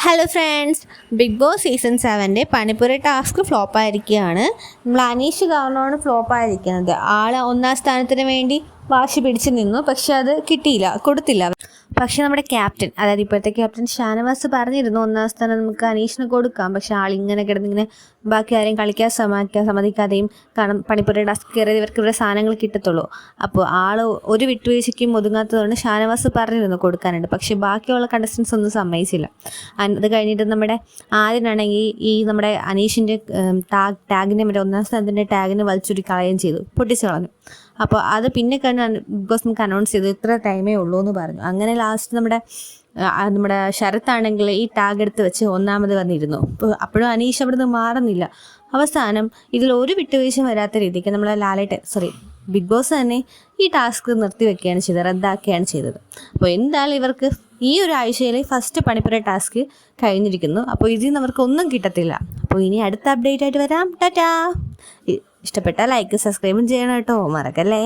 Hello friends Big Boss season സെവന്റെ പണിപ്പുര task ഫ്ലോപ്പായിരിക്കുകയാണ് നമ്മൾ അനീഷ് കാരണമാണ് ഫ്ലോപ്പായിരിക്കുന്നത് ആൾ ഒന്നാം സ്ഥാനത്തിന് വേണ്ടി വാശി പിടിച്ച് നിന്നു. പക്ഷെ അത് കിട്ടിയില്ല കൊടുത്തില്ല. പക്ഷെ നമ്മുടെ ക്യാപ്റ്റൻ അതായത് ഇപ്പോഴത്തെ ക്യാപ്റ്റൻ ഷാനവാസ് പറഞ്ഞിരുന്നു ഒന്നാം സ്ഥാനം നമുക്ക് അനീഷിന് കൊടുക്കാം. പക്ഷെ ആളിങ്ങനെ കിടന്നിങ്ങനെ ബാക്കി ആരെയും കളിക്കാൻ സമ്മതിക്കാൻ സമ്മതിക്കാതെയും കാരണം പണിപ്പുര ടാസ്ക് കയറിയത് ഇവർക്ക് ഇവിടെ സാധനങ്ങൾ കിട്ടത്തുള്ളൂ. അപ്പോൾ ആൾ ഒരു വിട്ടുവീഴ്ചയ്ക്കും ഒതുങ്ങാത്തതുകൊണ്ട് ഷാനവാസ് പറഞ്ഞിരുന്നു കൊടുക്കാനുണ്ട് പക്ഷെ ബാക്കിയുള്ള കണ്ടസ്റ്റൻസ് ഒന്നും സമ്മതിച്ചില്ല. അത് കഴിഞ്ഞിട്ട് നമ്മുടെ ആദ്യനാണെങ്കിൽ ഈ നമ്മുടെ അനീഷിന്റെ ടാഗ് ടാഗിനെ മറ്റേ ഒന്നാം സ്ഥാനത്തിന്റെ ടാഗിനെ വലിച്ചൊരു കളയുകയും ചെയ്തു. പൊട്ടിച്ചു കളഞ്ഞു. അപ്പോൾ അത് പിന്നെ കണ്ട് ബിഗ് ബോസ് നമുക്ക് അനൗൺസ് ചെയ്തു ഇത്ര ടൈമേ ഉള്ളൂ എന്ന് പറഞ്ഞു. അങ്ങനെ ലാസ്റ്റ് നമ്മുടെ നമ്മുടെ ശരത്താണെങ്കിൽ ഈ ടാഗ് എടുത്ത് വെച്ച് ഒന്നാമത് വന്നിരുന്നു. അപ്പോഴും അനീഷ് അവിടുന്ന് മാറുന്നില്ല. അവസാനം ഇതിൽ ഒരു വിട്ടുവീഴ്ച വരാത്ത രീതിക്ക് നമ്മളെ ലാലേട്ടൻ സോറി ബിഗ് ബോസ് തന്നെ ഈ ടാസ്ക് നിർത്തി നിർത്തിവെക്കുകയാണ് ചെയ്തത് റദ്ദാക്കുകയാണ് ചെയ്തത്. അപ്പോൾ എന്തായാലും ഇവർക്ക് ഈ ഒരു ആഴ്ചയിൽ ഫസ്റ്റ് പണിപ്പുര ടാസ്ക് കഴിഞ്ഞിരിക്കുന്നു. അപ്പോൾ ഇതിൽ നിന്ന് അവർക്ക് ഒന്നും കിട്ടത്തില്ല. അപ്പോൾ ഇനി അടുത്ത അപ്ഡേറ്റ് ആയിട്ട് വരാം. ടാറ്റാ! ഇഷ്ടപ്പെട്ടാൽ ലൈക്ക് സബ്സ്ക്രൈബും ചെയ്യണം കേട്ടോ. മറക്കല്ലേ?